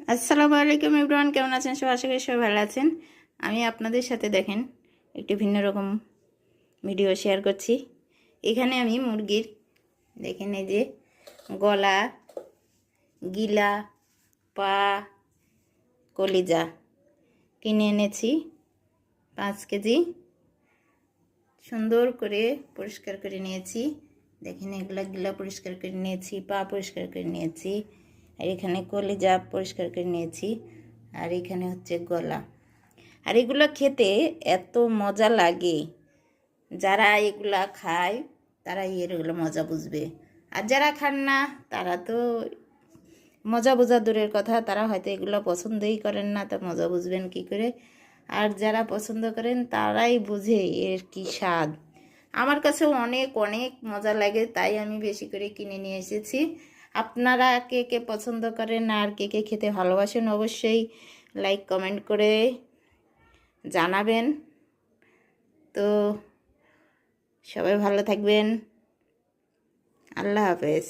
আসসালামু আলাইকুম ইব্রান কেমন আছেন? সব আশা করি সবাই ভালো আছেন। আমি আপনাদের সাথে দেখেন, একটু ভিন্ন রকম ভিডিও শেয়ার করছি। এখানে আমি মুরগির, দেখেন এই যে গলা, গিলা, পা, কলিজা কিনে এনেছি। পাঁচ কেজি সুন্দর করে পরিষ্কার করে নিয়েছি। দেখেন এগুলা গিলা পরিষ্কার করে নিয়েছি, পা পরিষ্কার করে নিয়েছি। আর এখানে কলি কলিজা পরিষ্কার করে নিয়েছি। আর এখানে হচ্ছে গলা। আর এগুলো খেতে এত মজা লাগে। যারা এগুলা খায় তারা এগুলো মজা বুঝবে। আর যারা খান না, তারা তো মজা বোঝা দূরের কথা। তারা হয়তো এগুলো পছন্দই করেন না, তা মজা বুঝবেন কি করে? আর যারা পছন্দ করেন, তারাই বুঝে এর কি স্বাদ। আমার কাছেও অনেক অনেক মজা লাগে, তাই আমি বেশি করে কিনে নিয়ে এসেছি। আপনারা কে কে পছন্দ করেন আর কে কে খেতে ভালোবাসেন অবশ্যই লাইক, কমেন্ট করে জানাবেন। তো সবাই ভালো থাকবেন। আল্লাহ হাফেজ।